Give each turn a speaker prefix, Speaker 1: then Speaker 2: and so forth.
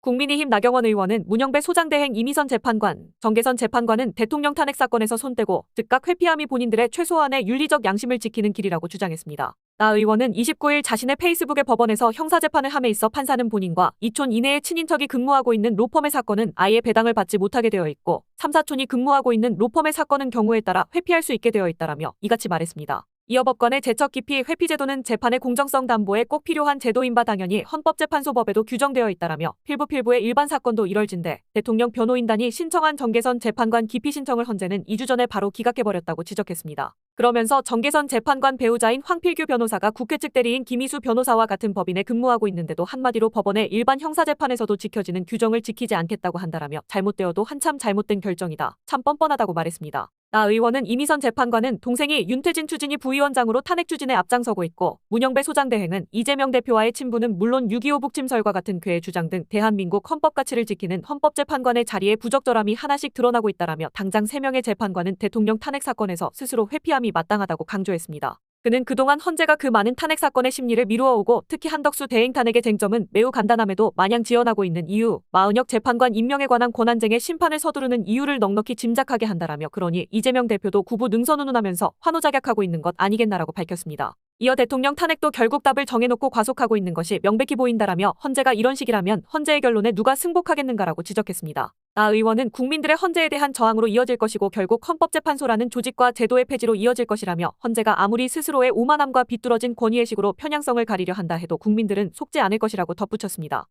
Speaker 1: 국민의힘 나경원 의원은 문영배 소장대행 이미선 재판관, 정계선 재판관은 대통령 탄핵 사건에서 손떼고 즉각 회피함이 본인들의 최소한의 윤리적 양심을 지키는 길이라고 주장했습니다. 나 의원은 29일 자신의 페이스북에 법원에서 형사재판을 함에 있어 판사는 본인과 2촌 이내의 친인척이 근무하고 있는 로펌의 사건은 아예 배당을 받지 못하게 되어 있고 3, 4촌이 근무하고 있는 로펌의 사건은 경우에 따라 회피할 수 있게 되어 있다라며 이같이 말했습니다. 이어 법관의 제척 기피 회피 제도는 재판의 공정성 담보에 꼭 필요한 제도인 바 당연히 헌법재판소법에도 규정되어 있다라며 필부필부의 일반 사건도 이럴진데 대통령 변호인단이 신청한 정계선 재판관 기피 신청을 헌재는 2주 전에 바로 기각해버렸다고 지적했습니다. 그러면서 정계선 재판관 배우자인 황필규 변호사가 국회 측 대리인 김희수 변호사와 같은 법인에 근무하고 있는데도 한마디로 법원의 일반 형사재판에서도 지켜지는 규정을 지키지 않겠다고 한다라며 잘못되어도 한참 잘못된 결정이다. 참 뻔뻔하다고 말했습니다. 나 의원은 이미선 재판관은 동생이 윤태진 추진이 부위원장으로 탄핵 추진에 앞장서고 있고 문영배 소장대행은 이재명 대표와의 친분은 물론 6.25 북침설과 같은 그의 주장 등 대한민국 헌법 가치를 지키는 헌법재판관의 자리에 부적절함이 하나씩 드러나고 있다라며 당장 3명의 재판관은 대통령 탄핵 사건에서 스스로 회피함이 마땅하다고 강조했습니다. 그는 그동안 헌재가 그 많은 탄핵 사건의 심리를 미루어오고 특히 한덕수 대행 탄핵의 쟁점은 매우 간단함에도 마냥 지연하고 있는 이유, 마은혁 재판관 임명에 관한 권한쟁의 심판을 서두르는 이유를 넉넉히 짐작하게 한다라며 그러니 이재명 대표도 구부 능선운운하면서 환호작약하고 있는 것 아니겠나라고 밝혔습니다. 이어 대통령 탄핵도 결국 답을 정해놓고 과속하고 있는 것이 명백히 보인다라며 헌재가 이런 식이라면 헌재의 결론에 누가 승복하겠는가라고 지적했습니다. 나 의원은 국민들의 헌재에 대한 저항으로 이어질 것이고 결국 헌법재판소라는 조직과 제도의 폐지로 이어질 것이라며 헌재가 아무리 스스로의 오만함과 비뚤어진 권위의식으로 편향성을 가리려 한다 해도 국민들은 속지 않을 것이라고 덧붙였습니다.